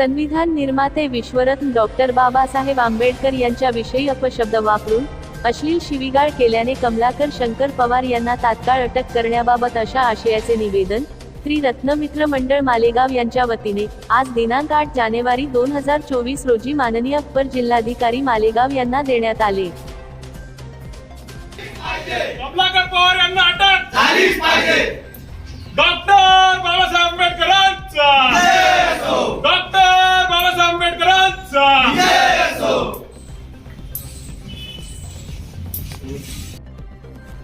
संविधान निर्माते विश्वरत्न डॉक्टर बाबासाहेब आंबेडकर यांच्याविषयी अपशब्द वापरून अश्लील शिवीगाळ केल्याने कमलाकर शंकर पवार यांना तात्काळ अटक करण्याबाबत अशा आशयाचे निवेदन त्रिरत्न मित्र मंडळ मालेगाव यांच्या वतीने आज दिनांक आठ जानेवारी दोन हजार चोवीस रोजी माननीय अप्पर जिल्हाधिकारी मालेगाव यांना देण्यात आले. कमलाकर पवार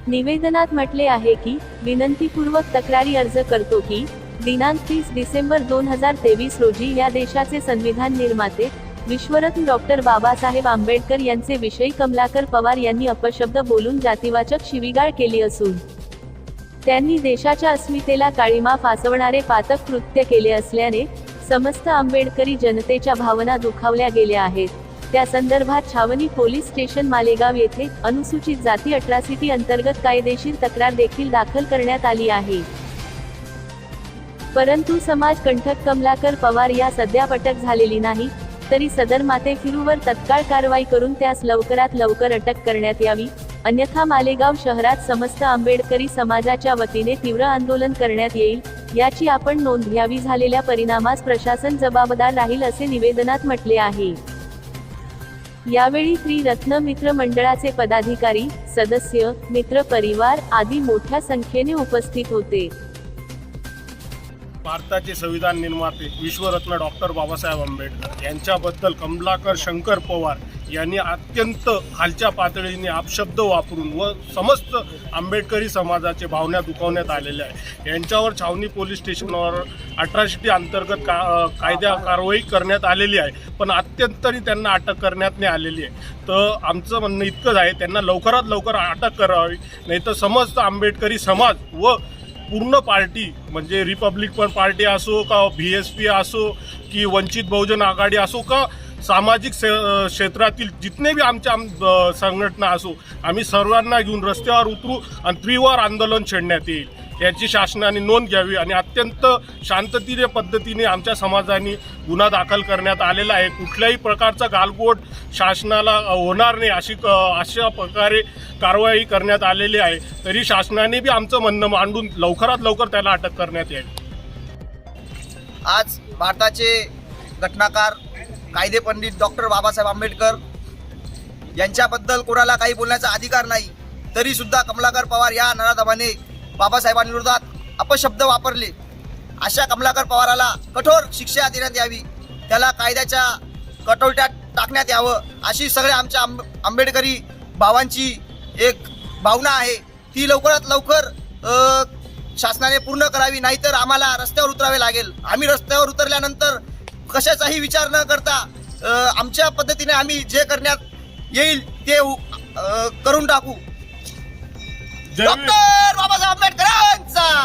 निवेदनात म्हटले आहे की विनंतीपूर्वक तक्रारी अर्ज करतो की दिनांक तीस डिसेंबर दोन हजार तेवीस रोजी या देशाचे संविधान निर्माते विश्वरत्न डॉक्टर बाबासाहेब आंबेडकर यांचे विषयी कमलाकर पवार यांनी अपशब्द बोलून जातीवाचक शिवीगाळ केली असून त्यांनी देशाच्या अस्मितेला काळीमा फासवणारे पातक कृत्य केले असल्याने समस्त आंबेडकरी जनतेच्या भावना दुखावल्या गेल्या आहेत. त्या संदर्भात छावणी पोलीस स्टेशन मालेगाव येथे अनुसूचित जाती अट्रॉसिटी अंतर्गत कायदेशीर तक्रार देखील दाखल करण्यात आली आहे. परंतु समाज कंठक कमलाकर पवार या सध्या अटक झालेली नाही तरी सदर माते फिरूवर तत्काळ कारवाई करून त्यास लवकरात लवकर अटक करण्यात यावी अन्यथा मालेगाव शहरात समस्त आंबेडकरी समाजाच्या वतीने तीव्र आंदोलन करण्यात येईल याची आपण नोंद घ्यावी झालेल्या परिणामास प्रशासन जबाबदार राहील असे निवेदनात म्हटले आहे. यावेळी त्रिरत्न मित्र मंडळाचे पदाधिकारी सदस्य मित्र परिवार आदी मोठ्या संख्येने उपस्थित होते. भारताचे संविधान निर्माते विश्वरत्न डॉक्टर बाबासाहेब आंबेडकर यांच्याबद्दल कमलाकर शंकर पवार यांनी अत्यंत खालच्या पातळीने अपशब्द वापरून व समस्त आंबेडकरी समाजाचे भावना दुखावण्यात आलेल्या आहे यांच्यावर छावणी पोलीस स्टेशनवर अठराशे अंतर्गत का कायद्या कारवाई करण्यात आलेली आहे. पण अत्यंतरी त्यांना अटक करण्यात नाही आलेली आहे. तर आमचं म्हणणं इतकंच आहे त्यांना लवकरात लवकर अटक करावी नाही तर समस्त आंबेडकरी समाज व पूर्ण पार्टी म्हणजे रिपब्लिक पण पार्टी असो का बी एस पी असो की वंचित बहुजन आघाडी असो का सामाजिक से क्षेत्रातील जितने बी आमच्या आम संघटना असो आम्ही सर्वांना घेऊन रस्त्यावर उतरू आणि त्रिवार आंदोलन छेडण्यात येईल. याची शासनाने नोंद घ्यावी आणि अत्यंत शांततेने पद्धतीने आमच्या समाजाने गुन्हा दाखल करण्यात आलेला आहे. कुठल्याही प्रकारचा गालबोट शासनाला होणार नाही अशी अशा प्रकारे कारवाई करण्यात आलेली आहे. तरी शासनाने बी आमचं म्हणणं मांडून लवकरात लवकर त्याला अटक करण्यात येईल आज भारताचे घटनाकार कायदे पंडित डॉक्टर बाबासाहेब आंबेडकर यांच्याबद्दल कोणाला काही बोलण्याचा अधिकार नाही तरी सुद्धा कमलाकर पवार या नराधमाने बाबासाहेबांविरोधात अपशब्द वापरले. अशा कमलाकर पवाराला कठोर शिक्षा देण्यात यावी. त्याला कायद्याच्या कटोलट्यात टाकण्यात यावं. अशी सगळ्या आमच्या आंब आंबेडकरी भावांची एक भावना आहे. ती लवकरात लवकर शासनाने पूर्ण करावी. नाहीतर आम्हाला रस्त्यावर उतरावे लागेल. आम्ही रस्त्यावर उतरल्यानंतर कशाचाही विचार न करता आमच्या पद्धतीने आम्ही जे करण्यात येईल ते करून टाकू. जय डॉक्टर बाबासाहेब आंबेडकरांचा